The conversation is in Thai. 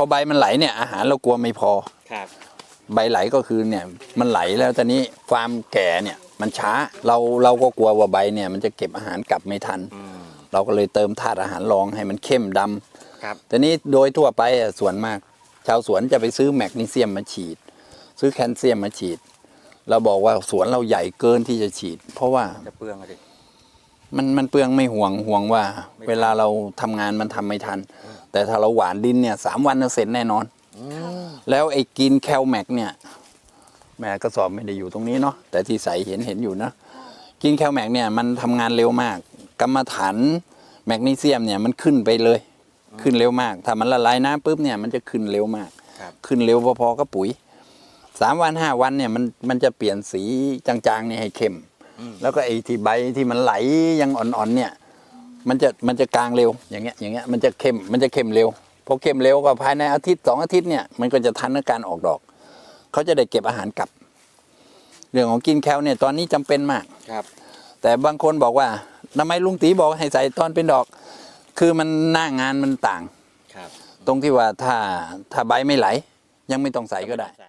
พอใบมันไหลเนี่ยอาหารเรากลัวไม่พอ ครับ ใบไหลก็คือเนี่ยมันไหลแล้วตอนนี้ความแก่เนี่ยมันช้าเราเราก็กลัวว่าใบเนี่ยมันจะเก็บอาหารกลับไม่ทัน อืม เราก็เลยเติมธาตุอาหารรองให้มันเข้มดำครับ แต่นี้โดยทั่วไปอะส่วนมาก ชาวสวนจะไปซื้อแมกนีเซียมมาฉีด ซื้อแคลเซียมมาฉีด เราบอกว่าสวนเราใหญ่เกินที่จะฉีด เพราะว่าจะเปลืองอะดิ มันมันเปลืองไม่ห่วงห่วงว่าไม่ทันเวลาเราทำงานมันทำไม่ทัน แต่ถ้าเราหวานดินเนี่ยสามวันเราเสร็จแน่นอนอืมแล้วไอ้กินแคลแมกเนี่ยแม่กระสอบไม่ได้อยู่ตรงนี้เนาะแต่ที่ใส่เห็นเห็นอยู่นะกินแคลแมกเนี่ยมันทำงานเร็วมาก กรรมฐานแมกนีเซียมเนี่ยมันขึ้นไปเลย ขึ้นเร็วมาก ถ้ามันละลายน้ำปุ๊บเนี่ยมันจะขึ้นเร็วมาก ครับขึ้นเร็วพอๆกับปุ๋ยสามวันห้าวันเนี่ยมันมันจะเปลี่ยนสีจางๆเนี่ยให้เข้มอืม แล้วก็ไอ้ที่ใบที่มันไหลยังอ่อนๆเนี่ย มันจะมันจะกลางเร็วอย่างเงี้ยอย่างเงี้ยมันจะเข้มมันจะเข้มเร็วพอเข้มเร็วก็ภายในอาทิตย์สองอาทิตย์เนี่ยมันก็จะทันกับการออกดอก เขาจะได้เก็บอาหารกลับ เรื่องของกินแคลเนี่ยตอนนี้จำเป็นมากครับ แต่บางคนบอกว่าทำไมลุงตีบอกให้ใส่ตอนเป็นดอก คือมันหน้างานมันต่างครับ ตรงที่ว่าถ้าถ้าใบไม่ไหล ยังไม่ต้องใส่ก็ได้ใส่